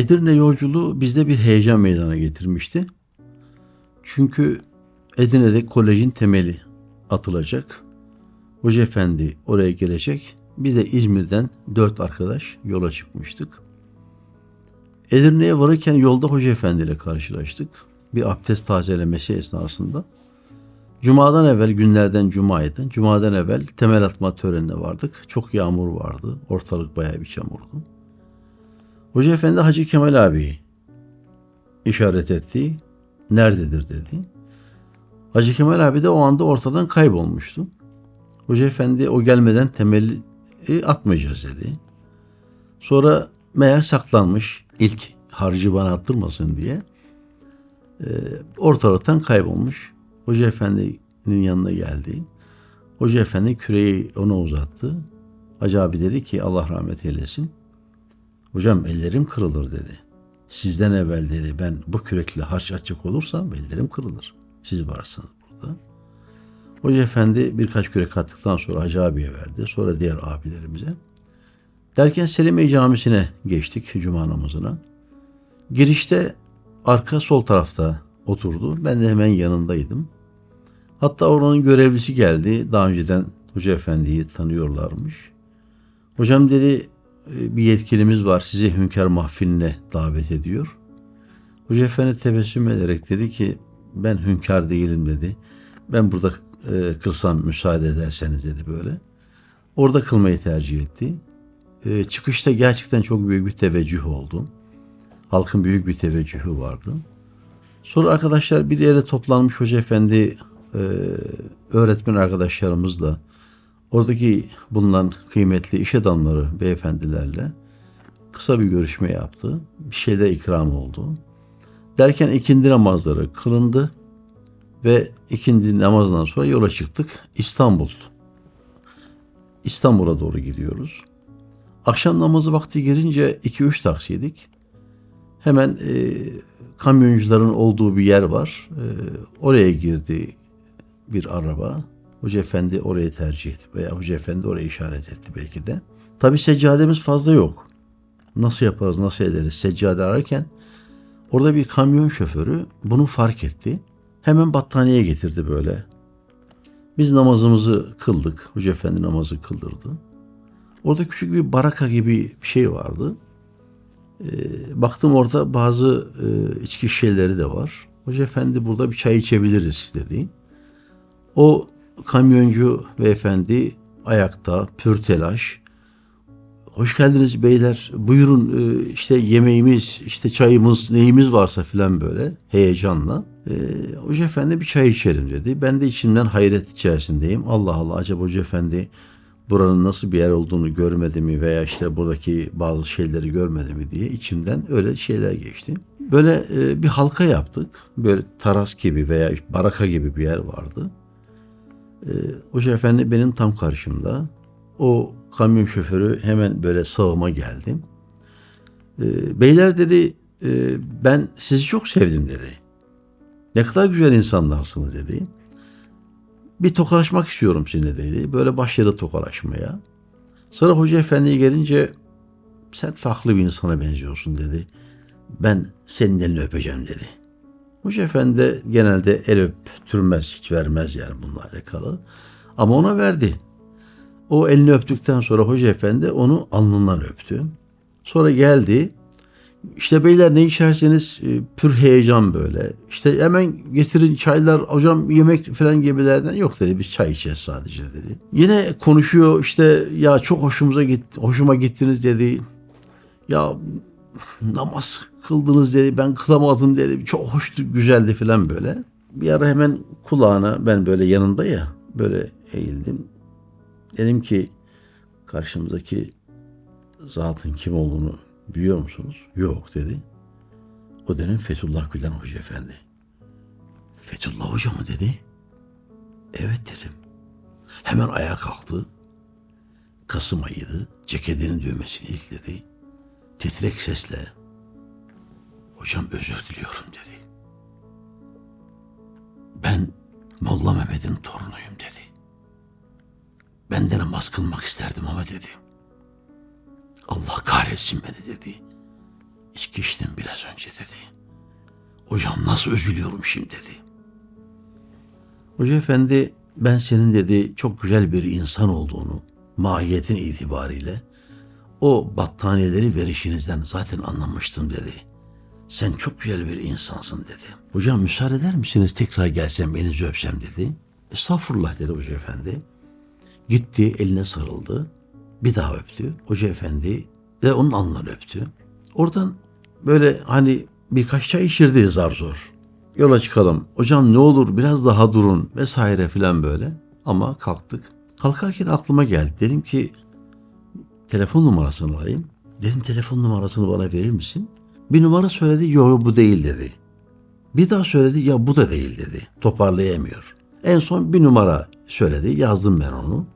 Edirne yolculuğu bizde bir heyecan meydana getirmişti. Çünkü Edirne'de kolejin temeli atılacak. Hoca Efendi oraya gelecek. Biz de İzmir'den dört arkadaş yola çıkmıştık. Edirne'ye varırken yolda Hoca Efendi ile karşılaştık. Bir abdest tazelemesi esnasında. Cuma'dan evvel günlerden Cuma'ydı. Cuma'dan evvel temel atma törenine vardık. Çok yağmur vardı. Ortalık bayağı bir çamurdu. Hoca Efendi Hacı Kemal abi işaret etti. Nerededir dedi. Hacı Kemal abi de o anda ortadan kaybolmuştu. Hoca Efendi o gelmeden temeli atmayacağız dedi. Sonra meğer saklanmış ilk harcı bana attırmasın diye e, ortalıktan kaybolmuş. Hoca Efendi'nin yanına geldi. Hoca Efendi küreği ona uzattı. Hacı abi dedi ki Allah rahmet eylesin. Hocam ellerim kırılır dedi. Sizden evvel dedi ben bu kürekle harç açacak olursam ellerim kırılır. Siz varsınız burada. Hoca Efendi birkaç kürek attıktan sonra Hacı abiye verdi. Sonra diğer abilerimize. Derken Selimiye Camisi'ne geçtik cuma namazına. Girişte arka sol tarafta oturdu. Ben de hemen yanındaydım. Hatta oranın görevlisi geldi. Daha önceden Hoca Efendi'yi tanıyorlarmış. Hocam dedi "E, bir yetkilimiz var sizi hünkâr mahfiline davet ediyor. Hoca Efendi tebessüm ederek dedi ki ben hünkâr değilim dedi. Ben burada e, kılsam müsaade ederseniz dedi böyle. Orada kılmayı tercih etti. E, çıkışta gerçekten çok büyük bir teveccüh oldu. Halkın büyük bir teveccühü vardı. Sonra arkadaşlar bir yere toplanmış Hoca Efendi e, öğretmen arkadaşlarımızla oradaki bulunan kıymetli iş adamları beyefendilerle kısa bir görüşme yaptı. Bir şeyde ikram oldu. Derken ikindi namazları kılındı ve ikindi namazından sonra yola çıktık. İstanbul. İstanbul'a doğru gidiyoruz. Akşam namazı vakti gelince 2-3 taksiydik. Hemen e, kamyoncuların olduğu bir yer var. E, oraya girdi bir araba. Hoca Efendi orayı tercih etti veya Hoca Efendi oraya işaret etti belki de. Tabi seccademiz fazla yok. Nasıl yaparız, nasıl ederiz seccade ararken orada bir kamyon şoförü bunu fark etti. Hemen battaniye getirdi böyle. Biz namazımızı kıldık. Hoca Efendi namazı kıldırdı. Orada küçük bir baraka gibi bir şey vardı. Ee, baktım orada bazı e, içki şişeleri de var. Hoca Efendi burada bir çay içebiliriz dedi. O kamyoncu beyefendi ayakta, pür telaş. Hoş geldiniz beyler. Buyurun e, işte yemeğimiz, işte çayımız, neyimiz varsa filan böyle heyecanla. E, Hoca Efendi bir çay içelim dedi. Ben de içimden hayret içerisindeyim. Allah Allah acaba Hoca Efendi buranın nasıl bir yer olduğunu görmedi mi veya işte buradaki bazı şeyleri görmedi mi diye içimden öyle şeyler geçti. Böyle e, bir halka yaptık. Böyle taras gibi veya baraka gibi bir yer vardı. E, Hoca Efendi benim tam karşımda. O kamyon şoförü hemen böyle sağıma geldi. E, beyler dedi e, ben sizi çok sevdim dedi. Ne kadar güzel insanlarsınız dedi. Bir tokalaşmak istiyorum sizinle dedi. Böyle başladı tokalaşmaya. Sonra Hoca Efendi'ye gelince sen farklı bir insana benziyorsun dedi. Ben senin elini öpeceğim dedi. Hoca Efendi de genelde el öptürmez, hiç vermez yani bununla alakalı. Ama ona verdi. O elini öptükten sonra Hoca Efendi onu alnından öptü. Sonra geldi. İşte beyler ne içerseniz e, pür heyecan böyle. İşte hemen getirin çaylar hocam yemek falan gibilerden yok dedi. Biz çay içeceğiz sadece dedi. Yine konuşuyor işte ya çok hoşumuza gitti, hoşuma gittiniz dedi. Ya namaz kıldınız dedi. Ben kılamadım dedi. Çok hoştu, güzeldi falan böyle. Bir ara hemen kulağına ben böyle yanında ya böyle eğildim. Dedim ki karşımızdaki zatın kim olduğunu biliyor musunuz? Yok dedi. O dedim Fethullah Gülen Hoca Efendi. Fethullah Hoca mı dedi? Evet dedim. Hemen ayağa kalktı. Kasım ayıydı. Ceketinin düğmesini ilikledi. Titrek sesle Hocam özür diliyorum dedi. Ben Molla Mehmet'in torunuyum dedi. Ben de namaz kılmak isterdim ama dedi. Allah kahretsin beni dedi. içki içtim biraz önce dedi. Hocam nasıl üzülüyorum şimdi dedi. Hoca efendi ben senin dedi çok güzel bir insan olduğunu mahiyetin itibariyle o battaniyeleri verişinizden zaten anlamıştım dedi. Sen çok güzel bir insansın dedi. Hocam müsaade eder misiniz tekrar gelsem elinizi öpsem dedi. Estağfurullah dedi hoca efendi. Gitti eline sarıldı. Bir daha öptü. Hoca efendi de onun alnından öptü. Oradan böyle hani birkaç çay içirdi zar zor. Yola çıkalım. Hocam ne olur biraz daha durun vesaire filan böyle. Ama kalktık. Kalkarken aklıma geldi. Dedim ki telefon numarasını alayım. Dedim telefon numarasını bana verir misin? Bir numara söyledi. Yok bu değil dedi. Bir daha söyledi. Ya bu da değil dedi. Toparlayamıyor. En son bir numara söyledi. Yazdım ben onu.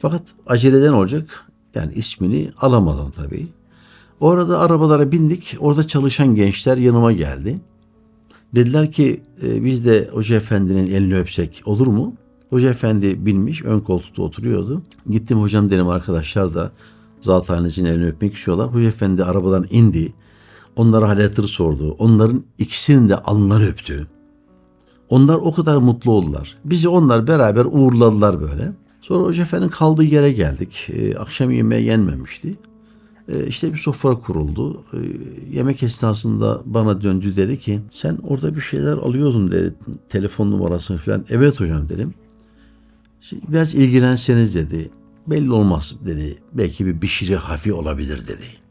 Fakat aceleden olacak. Yani ismini alamadım tabii. O arada arabalara bindik. Orada çalışan gençler yanıma geldi. Dediler ki e, biz de Hoca Efendi'nin elini öpsek olur mu? Hoca Efendi binmiş ön koltukta oturuyordu. Gittim hocam dedim arkadaşlar da zathanecinin elini öpmek istiyorlar. Hoca Efendi arabadan indi. Onlara hal hatır sordu. Onların ikisinin de alnları öptü. Onlar o kadar mutlu oldular. Bizi onlar beraber uğurladılar böyle. Sonra Hoca Efendi'nin kaldığı yere geldik. Ee, akşam yemeği yenmemişti. Ee, işte bir sofra kuruldu. Ee, yemek esnasında bana döndü dedi ki sen orada bir şeyler alıyordun dedi. Telefon numarasını falan. Evet hocam dedim. Biraz ilgilenseniz dedi. Belli olmaz dedi. Belki bir Bişiri Hafi olabilir dedi.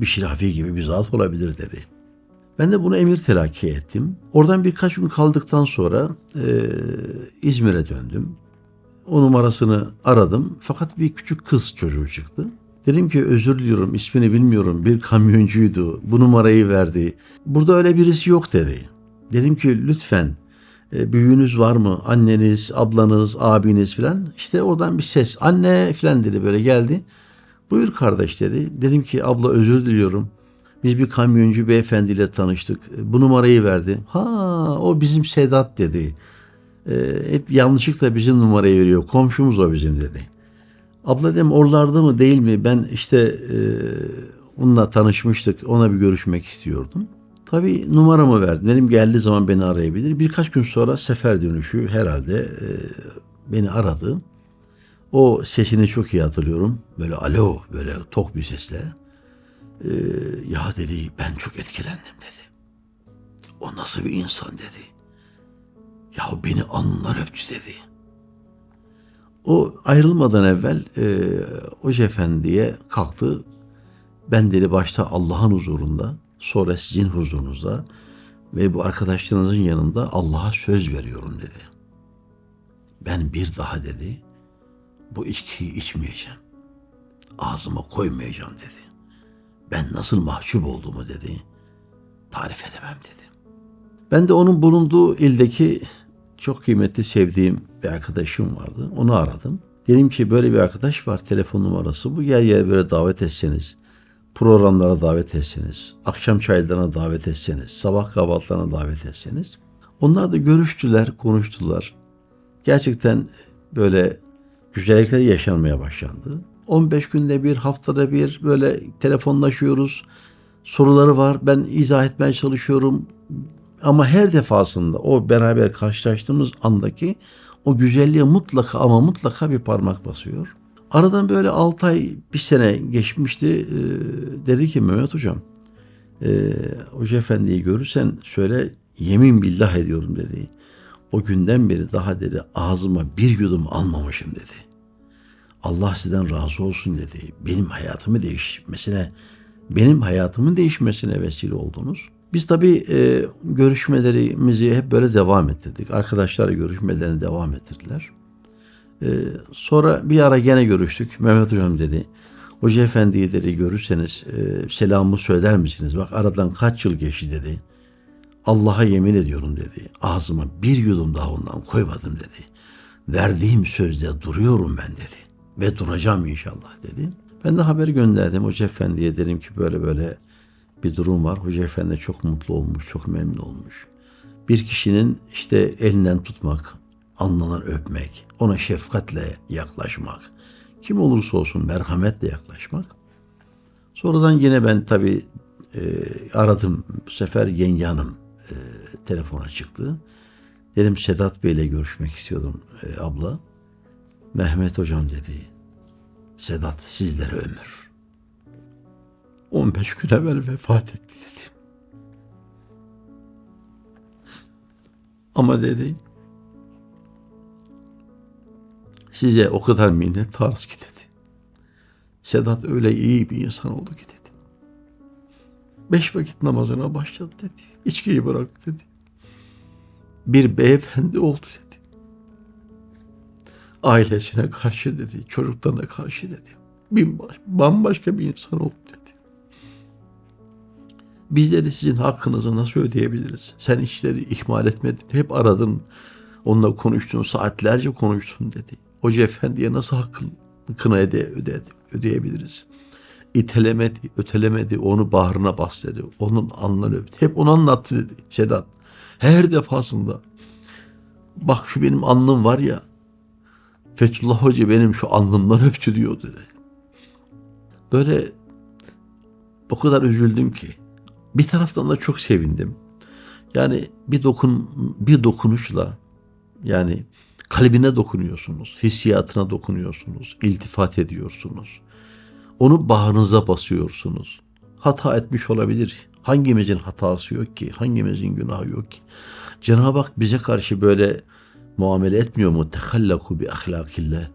Bişiri Hafi gibi bir zat olabilir dedi. Ben de bunu emir telakki ettim. Oradan birkaç gün kaldıktan sonra e, İzmir'e döndüm. O numarasını aradım. Fakat bir küçük kız çocuğu çıktı. Dedim ki özür diliyorum ismini bilmiyorum bir kamyoncuydu bu numarayı verdi. Burada öyle birisi yok dedi. Dedim ki lütfen e, büyüğünüz var mı? Anneniz, ablanız, abiniz filan. İşte oradan bir ses anne filan dedi böyle geldi. Buyur kardeş dedi. Dedim ki abla özür diliyorum. Biz bir kamyoncu beyefendiyle tanıştık. Bu numarayı verdi. Ha o bizim Sedat dedi. E, hep yanlışlıkla bizim numarayı veriyor. Komşumuz o bizim dedi. Abla dedim oralarda mı değil mi? Ben işte e, onunla tanışmıştık. Ona bir görüşmek istiyordum. Tabii numaramı verdim. Dedim geldiği zaman beni arayabilir. Birkaç gün sonra sefer dönüşü herhalde e, beni aradı. O sesini çok iyi hatırlıyorum. Böyle alo böyle tok bir sesle. E, ya dedi ben çok etkilendim dedi. O nasıl bir insan dedi. Ya beni alnından öptü dedi. O ayrılmadan evvel e, Hoca Efendi'ye kalktı. Ben dedi başta Allah'ın huzurunda, sonra sizin huzurunuzda ve bu arkadaşlarınızın yanında Allah'a söz veriyorum dedi. Ben bir daha dedi, bu içkiyi içmeyeceğim. Ağzıma koymayacağım dedi. Ben nasıl mahcup olduğumu dedi, tarif edemem dedi. Ben de onun bulunduğu ildeki çok kıymetli sevdiğim bir arkadaşım vardı. Onu aradım. Dedim ki böyle bir arkadaş var telefon numarası bu. Yer yer böyle davet etseniz. Programlara davet etseniz. Akşam çaylarına davet etseniz. Sabah kahvaltılarına davet etseniz. Onlar da görüştüler, konuştular. Gerçekten böyle güzellikler yaşanmaya başlandı. 15 günde bir, haftada bir böyle telefonlaşıyoruz. Soruları var. Ben izah etmeye çalışıyorum. Ama her defasında o beraber karşılaştığımız andaki o güzelliğe mutlaka ama mutlaka bir parmak basıyor. Aradan böyle 6 ay, bir sene geçmişti. Ee, dedi ki Mehmet Hocam, e, Hoca Efendi'yi görürsen söyle yemin billah ediyorum dedi. O günden beri daha dedi ağzıma bir yudum almamışım dedi. Allah sizden razı olsun dedi. Benim hayatımı değişmesine, benim hayatımın değişmesine vesile oldunuz. Biz tabii e, görüşmelerimizi hep böyle devam ettirdik. Arkadaşlar görüşmelerini devam ettirdiler. E, sonra bir ara gene görüştük. Mehmet Hocam dedi. Hoca Efendi'yi dedi görürseniz e, selamımı söyler misiniz? Bak aradan kaç yıl geçti dedi. Allah'a yemin ediyorum dedi. Ağzıma bir yudum daha ondan koymadım dedi. Verdiğim sözde duruyorum ben dedi. Ve duracağım inşallah dedi. Ben de haber gönderdim Hoca Efendi'ye dedim ki böyle böyle bir durum var. Hoca Efendi çok mutlu olmuş, çok memnun olmuş. Bir kişinin işte elinden tutmak, alnından öpmek, ona şefkatle yaklaşmak, kim olursa olsun merhametle yaklaşmak. Sonradan yine ben tabii e, aradım. Bu sefer yenge hanım e, telefona çıktı. Dedim Sedat Bey'le görüşmek istiyordum e, abla. Mehmet hocam dedi. Sedat sizlere ömür. 15 gün evvel vefat etti dedi. Ama dedi size o kadar minnettarız ki dedi. Sedat öyle iyi bir insan oldu ki dedi. Beş vakit namazına başladı dedi. İçkiyi bıraktı dedi. Bir beyefendi oldu dedi. Ailesine karşı dedi, çocuklarına karşı dedi. Bir baş- bambaşka bir insan oldu dedi. Bizleri sizin hakkınızı nasıl ödeyebiliriz? Sen işleri ihmal etmedin. Hep aradın. Onunla konuştun. Saatlerce konuştun dedi. Hoca efendiye nasıl hakkını öde, öde, ödeyebiliriz? İtelemedi, ötelemedi. Onu bağrına bas dedi. Onun alnını öptü. Hep onu anlattı dedi Sedat. Her defasında. Bak şu benim alnım var ya. Fethullah Hoca benim şu alnımdan öptü diyor dedi. Böyle o kadar üzüldüm ki. Bir taraftan da çok sevindim. Yani bir dokun bir dokunuşla yani kalbine dokunuyorsunuz, hissiyatına dokunuyorsunuz, iltifat ediyorsunuz. Onu bağrınıza basıyorsunuz. Hata etmiş olabilir. Hangimizin hatası yok ki? Hangimizin günahı yok ki? Cenab-ı Hak bize karşı böyle muamele etmiyor mu? Tehallaku bi ahlakillah.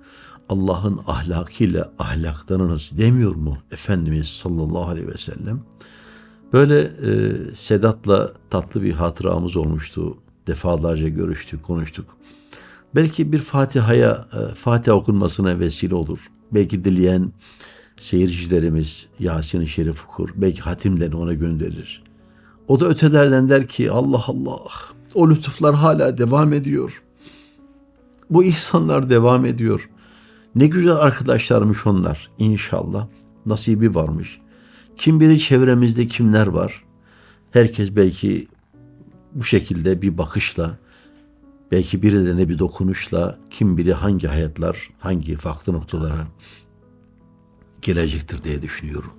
Allah'ın ahlakıyla ahlaklanınız demiyor mu Efendimiz sallallahu aleyhi ve sellem? Böyle e, Sedat'la tatlı bir hatıramız olmuştu. Defalarca görüştük, konuştuk. Belki bir Fatiha'ya, e, Fatiha okunmasına vesile olur. Belki dileyen seyircilerimiz Yasin-i Şerif okur. Belki hatimlerini ona gönderir. O da ötelerden der ki Allah Allah o lütuflar hala devam ediyor. Bu ihsanlar devam ediyor. Ne güzel arkadaşlarmış onlar inşallah. Nasibi varmış. Kim bilir çevremizde kimler var. Herkes belki bu şekilde bir bakışla, belki birilerine bir dokunuşla kim bilir hangi hayatlar, hangi farklı noktalara gelecektir diye düşünüyorum.